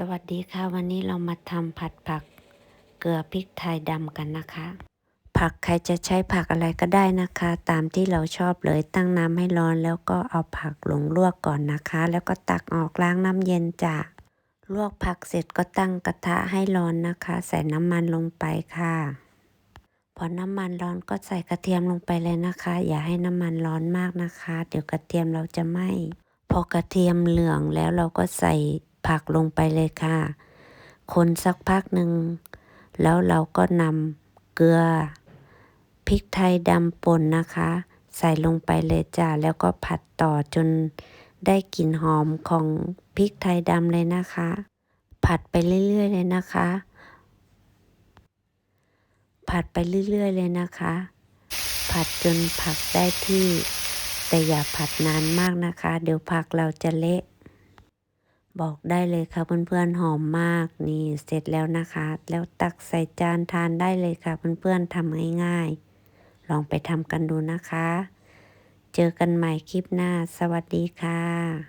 สวัสดีค่ะ วันนี้เรามาทำผัดผักเกลือพริกไทยดำกันนะคะ ผักใครจะใช้ผักอะไรก็ได้นะคะ ตามที่เราชอบเลยตั้งน้ำให้ร้อน แล้วก็เอาผักลงลวกก่อนนะคะ แล้วก็ตักออกล้างน้ำเย็นจ้ะลวกผักเสร็จก็ตั้งกระทะให้ร้อนนะคะ ใส่น้ำมันลงไปค่ะ พอน้ำมันร้อนก็ใส่กระเทียมลงไปเลยนะคะ อย่าให้น้ำมันร้อนมากนะคะ เดี๋ยวกระเทียมเราจะไหม้พอกระเทียมเหลืองแล้วเราก็ใส่ ผักลงไปเลยค่ะ คนสักพักหนึ่ง แล้วเราก็นำเกลือพริกไทยดำป่นนะคะ ใส่ลงไปเลยจ้าแล้วก็ผัดต่อจนได้กลิ่นหอมของพริกไทยดำเลยนะคะ ผัดไปเรื่อยๆเลยนะคะ ผัดไปเรื่อยๆเลยนะคะ ผัดจนผักได้ที่ แต่อย่าผัดนานมากนะคะ เดี๋ยวผักเราจะเละ บอกได้เลยค่ะเพื่อนๆหอมมากนี่เสร็จแล้วนะคะ แล้วตักใส่จานทานได้เลยค่ะเพื่อนๆทำง่ายๆ ลองไปทำกันดูนะคะ เจอกันใหม่คลิปหน้า สวัสดีค่ะ